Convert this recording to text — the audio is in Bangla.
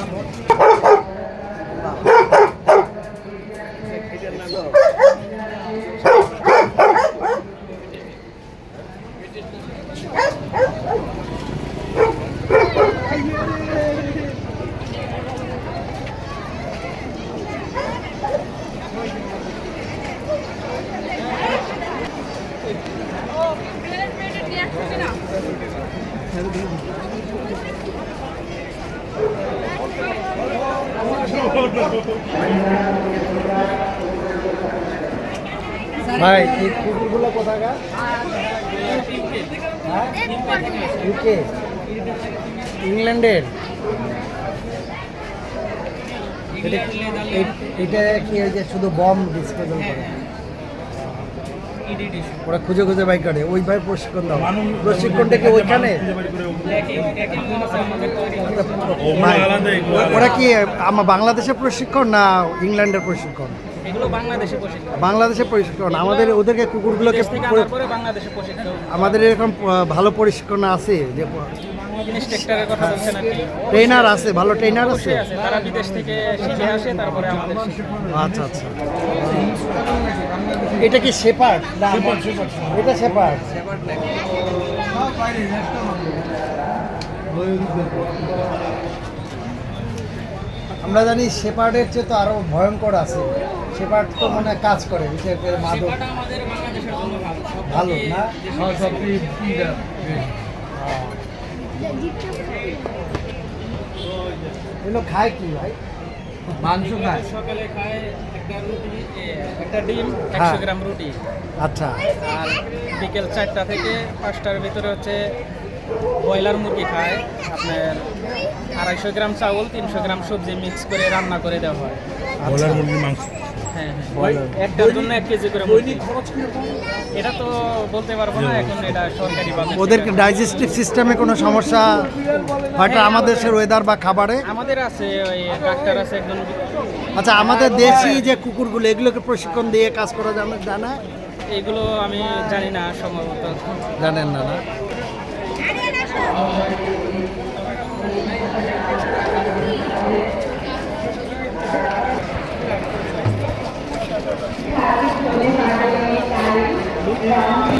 Oh, ভাই কুকুরগুলো ইউকে ইংল্যান্ডের? এটা কি শুধু বম ডিসপোজাল করে? ওরা খুঁজে খুঁজে বাইক করে ওইভাবে প্রশিক্ষণ দাও। প্রশিক্ষণটা কি ওইখানে? ওরা কি আমার বাংলাদেশের প্রশিক্ষণ না ইংল্যান্ডের প্রশিক্ষণ? বাংলাদেশে প্রশিক্ষণ। বাংলাদেশের প্রশিক্ষণ। আমাদের ওদেরকে কুকুরগুলোকে আমাদের এরকম ভালো প্রশিক্ষণ আছে যে ইনস্ট্রাক্টরের কথা বলছেন আর কি ট্রেনার আছে ভালো ট্রেনার আছে অবশ্যই আছে তারা বিদেশ থেকে শিখে আসে তারপরে আমাদের আচ্ছা আচ্ছা এটা কি শেপার্ড এটা শেপার্ড আমরা জানি শেপার্ডের চেয়ে তো আরও ভয়ঙ্কর আছে শেপার্ড তো মনে হয় কাজ করে বিশেষ করে মাদক ভালো না এগুলো খায় কি ভাই? মাংস খায়? সকালে খায় একটা রুটি একটা ডিম হ্যাঁ। একশো গ্রাম রুটি। আচ্ছা। আর বিকেল চারটা থেকে পাঁচটার ভিতরে হচ্ছে ব্রয়লার মুরগি খায়। আপনার আড়াইশো গ্রাম চাউল তিনশো গ্রাম সবজি মিক্স করে রান্না করে দেওয়া হয়। আচ্ছা হ্যাঁ ব্রয়লার। হ্যাঁ একটার জন্য এক কেজি করে মুরগি। এটা তো বলতে পারব না এখন এটা সরকারি ওদেরকে ডাইজেস্টিভ সিস্টেমে কোনো সমস্যা হয়তো আমাদের দেশের ওয়েদার বা খাবারে? আমাদের আছে ওই ডাক্তার আছে একজন। আচ্ছা আমাদের দেশি যে কুকুরগুলো এগুলোকে প্রশিক্ষণ দিয়ে কাজ করা জানা জানা? এগুলো আমি জানি না সম্ভবত। জানেন না না? Yeah.